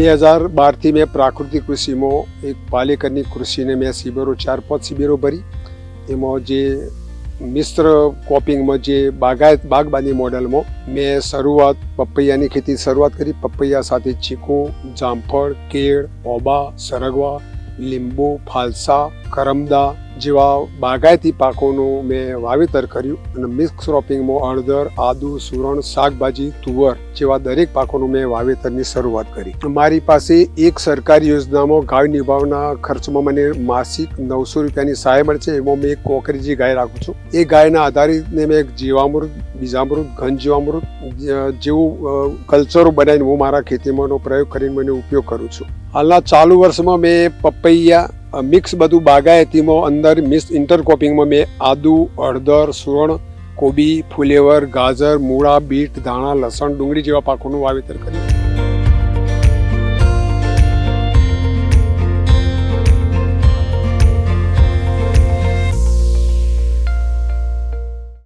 બે હજાર બારથી મેં પ્રાકૃતિક કૃષિમાં એક પાલેકરની કૃષિને મેં શિબિરો, ચાર પાંચ શિબિરો ભરી. એમાં જે મિશ્ર કોપિંગમાં જે બાગાયત બાગબાની મોડલમાં મેં શરૂઆત પપૈયાની ખેતી શરૂઆત કરી. પપૈયા સાથે ચીકુ, જામફળ, કેળ, ઓબા, સરગવા, લીંબુ, ફાલસા, કરમદા જેવા બાગાયતી પાકોનું મેં વાવેતર કર્યું અને મિક્સ ક્રોપિંગમાં હળદર, આદુ, સુરણ, શાકભાજી, તુવર જેવા દરેક પાકોનું મેં વાવેતરની શરૂઆત કરી. મારી પાસે એક સરકારી યોજનામાં ગાય નિભાવના ખર્ચમાં મને માસિક નવસો રૂપિયાની સહાય મળે છે એમાં મેં એક કોકરીજી ગાય રાખું છું. એ ગાયના આધારિતને મેં જીવામૃત, બીજામૃત ઘન જીવામૃત જેવું કલ્ચરો બનાવીને હું મારા ખેતીમાંનો પ્રયોગ કરીને મને ઉપયોગ કરું છું. હાલના ચાલુ વર્ષમાં મેં પપૈયા મિક્સ બધું બાગાયતીમાં અંદર મિક્સ ઇન્ટરકોપિંગમાં મેં આદુ અડદર સુવર્ણ, કોબી, ફુલેવર, ગાજર, મૂળા, બીટ, ધાણા, લસણ, ડુંગળી જેવા પાકોનું વાવેતર કર્યું.